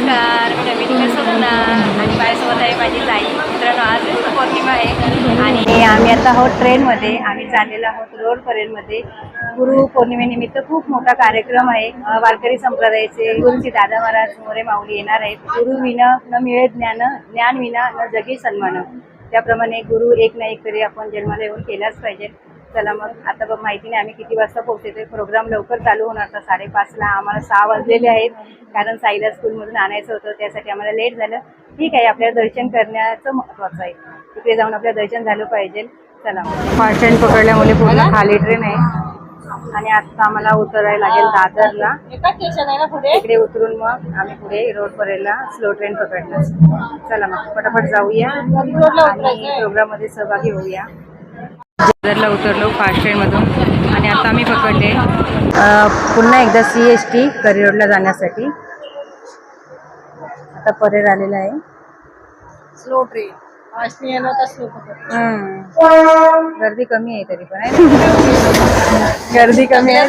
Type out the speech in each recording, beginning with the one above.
नमस्कार. मी नमिता सोना आणि माझ्यासोबत आहे माझी ताई. मित्रांनो आज पौर्णिमा आहे. आणि आम्ही आता आहोत ट्रेनमध्ये. आम्ही चाललेलो आहोत रोड परेडमध्ये. गुरु पौर्णिमेनिमित्त खूप मोठा कार्यक्रम आहे. वारकरी संप्रदायाचे गुरुजी दादा महाराज मोरे माऊली येणार आहेत. गुरु विना न मिळे ज्ञान ज्ञान विना न जगी सन्मान. त्याप्रमाणे गुरु एक ना एक तरी आपण जन्माला येऊन केलाच पाहिजे. चला मग आता बघ माहिती नाही आम्ही किती वाजता पोहोचतोय. प्रोग्राम लवकर चालू होणार होता साडेपाचला आम्हाला सहा वाजलेले आहेत. कारण साईला स्कूलमधून आणायचं होतं त्यासाठी आम्हाला लेट झालं. ठीक आहे आपल्याला दर्शन करण्याचं महत्वाचं आहे. तिकडे जाऊन आपलं दर्शन झालं पाहिजे. चला फास्ट ट्रेन पकडल्यामुळे पूर्ण खाली ट्रेन आहे. आणि आता आम्हाला उतरायला लागेल दादरला. एका स्टेशन आहे ना पुढे? इकडे उतरून मग आम्ही पुढे रोड परेला स्लो ट्रेन पकडलं चला मग पटापट जाऊया. आणि प्रोग्राममध्ये सहभागी होऊया. दादरला उतरलो फास्ट ट्रेनमधून आणि आता आम्ही पकडले पुन्हा एकदा सी एस टी करिरोडला जाण्यासाठी. आता परेर आलेला आहे. Slow train. गर्दी कमी आहे तरी पण आहे ना? गर्दी कमी आहे.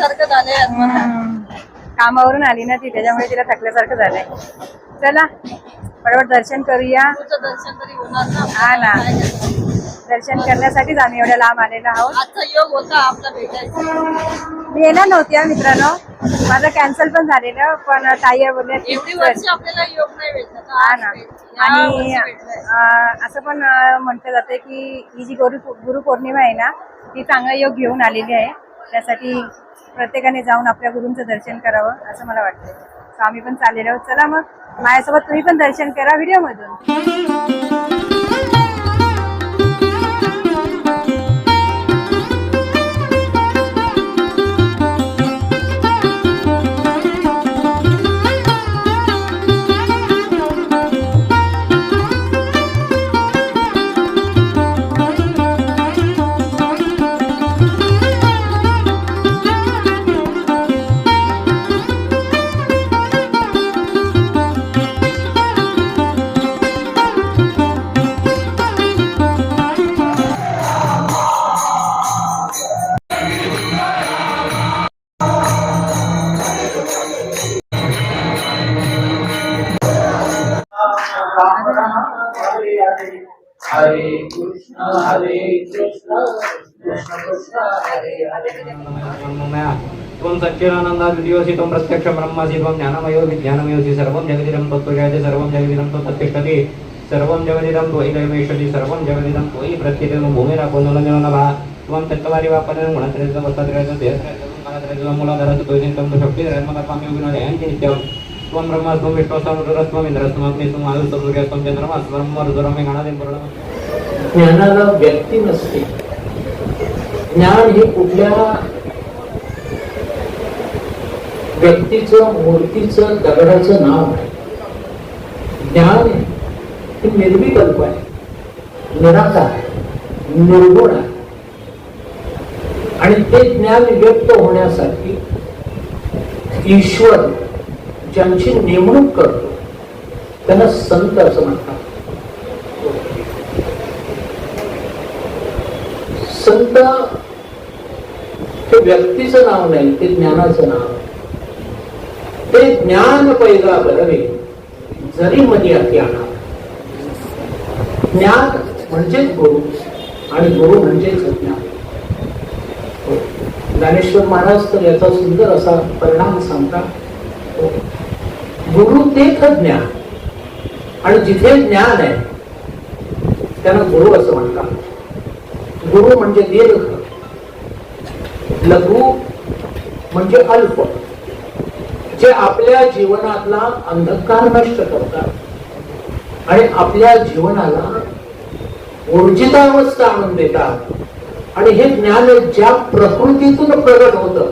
कामावरून आली ना ती त्याच्यामुळे तिला थकल्यासारखं झालंय. चला बरोबर दर्शन करूया. दर्शन तरी होणार ना. हा ना. दर्शन करण्यासाठीच आम्ही एवढ्या लांब आलेलो आहोत. आजचा योग होता आपला भेटायचा. मी येणार नव्हती हा मित्रांनो. माझं कॅन्सल पण झालेलं पण ताई बोलल्या की एवढी चल. वर्ष आपल्याला योग नाही भेटला हा आज ना. भेटला. या आणि वर्षी भेटलाय. अं, असं पण अं, म्हटलं जातं की ही जी गुरु गुरुपौर्णिमा आहे ना ती चांगला योग घेऊन आलेली आहे. त्यासाठी प्रत्येकाने जाऊन आपल्या गुरूंचं दर्शन करावं असं मला वाटतं So आम्ही पण चाललेलो आहोत. चला मग माझ्यासोबत तुम्ही पण दर्शन करा व्हिडिओमधून. हरे कृष्ण हरे कृष्ण कृष्ण कृष्ण हरे हरे त्वं सच्चिदानन्दाद्वितीयोऽसि त्वं प्रत्यक्षं ब्रह्मासि त्वं ज्ञानमयो विज्ञानमयोऽसि सर्वं जगदिदं तत्त्वजयते सर्वं जगदिदं तत्तिष्ठति सर्वं जगदिदं त्वयि दैवेशति सर्वं जगदिदं त्वयि प्रत्येकं भूमिराकोन्दलमेव नभः त्वं तत्त्वारि वापनं गुणत्रयं वस्तत्रयं देहत्रयं कालत्रयं मूलाधारस्य तुयितं शुक्तिरत्मकत्वामि विनोदयन्ति स्वम त्वं स्वम विष्णुस्त्वं स्वम इन्द्रस्त्वं स्वम आयुस्त्वं स्वम चन्द्रमास्त्वं स्वम मे गणादिं पूर्णम् ज्ञानाला व्यक्ती नसते ज्ञान हे कुठल्या व्यक्तीचं मूर्तीचं दगडाचं नाव आहे ज्ञान हे निर्विकल्प आहे निराकार निर्गुण आहे आणि ते ज्ञान व्यक्त होण्यासाठी ईश्वर ज्यांची नेमणूक करतो त्यांना संत असं म्हणतात. संत हे व्यक्तीचं नाव नाही ते ज्ञानाचं नाव ते ज्ञान पैदा बरवे जरी मनी अति आणा ज्ञान म्हणजेच गुरु आणि गुरु म्हणजेच ज्ञान. ज्ञानेश्वर महाराज तर याचा सुंदर असा परिणाम सांगतात. गुरु तेच ज्ञान. आणि जिथे ज्ञान आहे त्यांना गुरु असं म्हणतात. गुरु म्हणजे दीर्घ. लघु म्हणजे अल्प. जे आपल्या जीवनातला अंधकार नष्ट करतात. आणि आपल्या जीवनाला ऊर्जितावस्था आणून देतात. आणि हे ज्ञान ज्या प्रकृतीतून प्रगट होतं